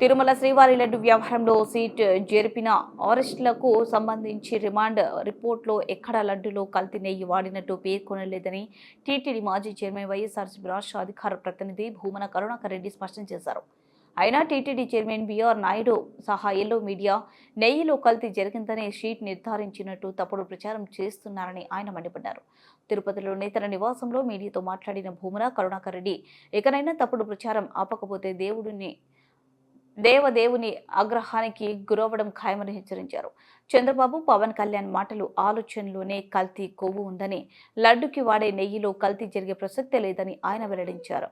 తిరుమల శ్రీవారి లడ్డు వ్యవహారంలో సీట్ జరిపిన అరెస్టులకు సంబంధించి రిమాండ్ రిపోర్ట్లో ఎక్కడ లడ్డులో కల్తీ నెయ్యి వాడినట్టు పేర్కొనలేదని టీటీడీ మాజీ చైర్మన్ వైఎస్ఆర్సీపీ రాష్ట్ర అధికార ప్రతినిధి భూమన కరుణాకర్ రెడ్డి స్పష్టం చేశారు. అయినా టీటీడీ చైర్మన్ బిఆర్ నాయుడు సహా ఎల్లో మీడియా నెయ్యిలో కల్తీ జరిగిందనే షీట్ నిర్ధారించినట్టు తప్పుడు ప్రచారం చేస్తున్నారని ఆయన మండిపడ్డారు. తిరుపతిలోని తన నివాసంలో మీడియాతో మాట్లాడిన భూమన కరుణాకర్ రెడ్డి ఇకనైనా తప్పుడు ప్రచారం ఆపకపోతే దేవుడిని దేవదేవుని ఆగ్రహానికి గురవడం ఖాయమని హెచ్చరించారు. చంద్రబాబు పవన్ కళ్యాణ్ మాటలు ఆలోచనలోనే కల్తీ కొవ్వు ఉందని లడ్డుకి వాడే నెయ్యిలో కల్తీ జరిగే ప్రసక్తే లేదని ఆయన వెల్లడించారు.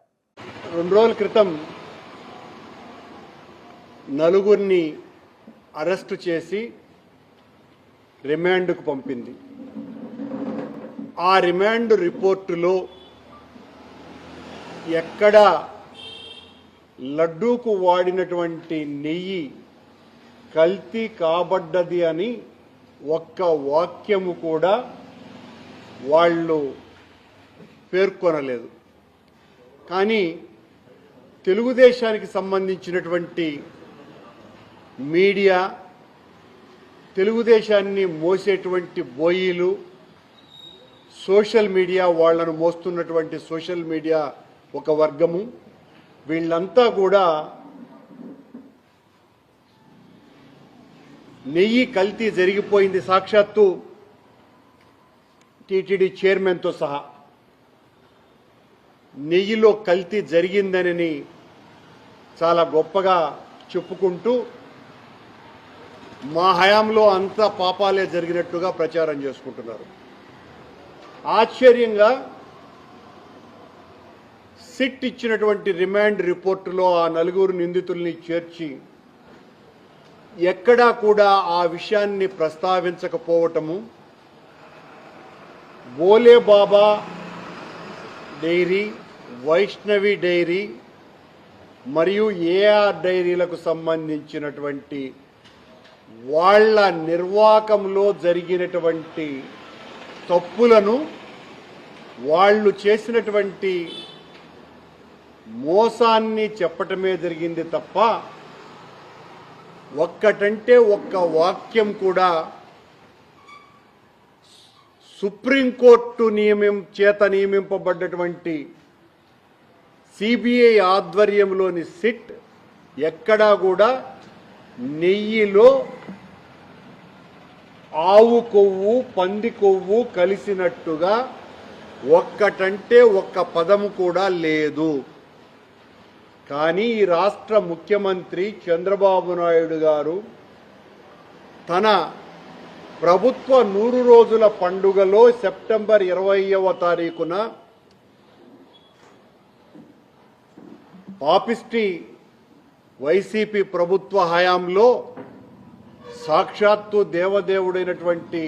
రెండు రోజుల క్రితం నలుగురిని అరెస్టు చేసి రిమాండ్కు పంపింది. ఆ రిమాండ్ రిపోర్టులో ఎక్కడ లడ్డూకు వాడినటువంటి నెయ్యి కల్తీ కాబడ్డది అని ఒక్క వాక్యము కూడా వాళ్ళు పేర్కొనలేదు. కానీ తెలుగుదేశానికి సంబంధించినటువంటి మీడియా తెలుగుదేశాన్ని మోసేటువంటి బోయిలు సోషల్ మీడియా వాళ్ళను మోస్తున్నటువంటి సోషల్ మీడియా ఒక వర్గము. వీళ్ళంతా కూడా నెయ్యి కల్తీ జరిగిపోయింది సాక్షాత్తు టీటీడీ చైర్మన్తో సహా. నెయ్యిలో కల్తీ జరిగిందని చాలా గొప్పగా చెప్పుకుంటూ మా హయాంలో అంతా పాపాలే జరిగినట్టుగా ప్రచారం చేసుకుంటున్నారు. ఆశ్చర్యంగా సిట్ ఇచ్చినటువంటి రిమాండ్ రిపోర్టులో ఆ నలుగురు నిందితుల్ని చేర్చి ఎక్కడా కూడా ఆ విషయాన్ని ప్రస్తావించకపోవటము. బోలే బాబా డైరీ వైష్ణవి డైరీ మరియు ఏఆర్ డైరీలకు సంబంధించినటువంటి వాళ్ళ నిర్వాకంలో జరిగినటువంటి తప్పులను వాళ్ళు చేసినటువంటి మోసాన్ని చెప్పటమే జరిగింది తప్ప ఒక్కటంటే ఒక్క వాక్యం కూడా సుప్రీంకోర్టు నియమం చేత నియమింపబడ్డటువంటి సిబిఐ ఆధ్వర్యంలోని సిట్ ఎక్కడా కూడా నెయ్యిలో ఆవు కొవ్వు పంది కొవ్వు కలిసినట్టుగా ఒక్కటంటే ఒక్క పదము కూడా లేదు. కానీ ఈ రాష్ట్ర ముఖ్యమంత్రి చంద్రబాబు నాయుడు గారు తన ప్రభుత్వ నూరు రోజుల పండుగలో సెప్టెంబర్ ఇరవైవ తారీఖున పాపిస్టి వైసీపీ ప్రభుత్వ హయాంలో సాక్షాత్తు దేవదేవుడైనటువంటి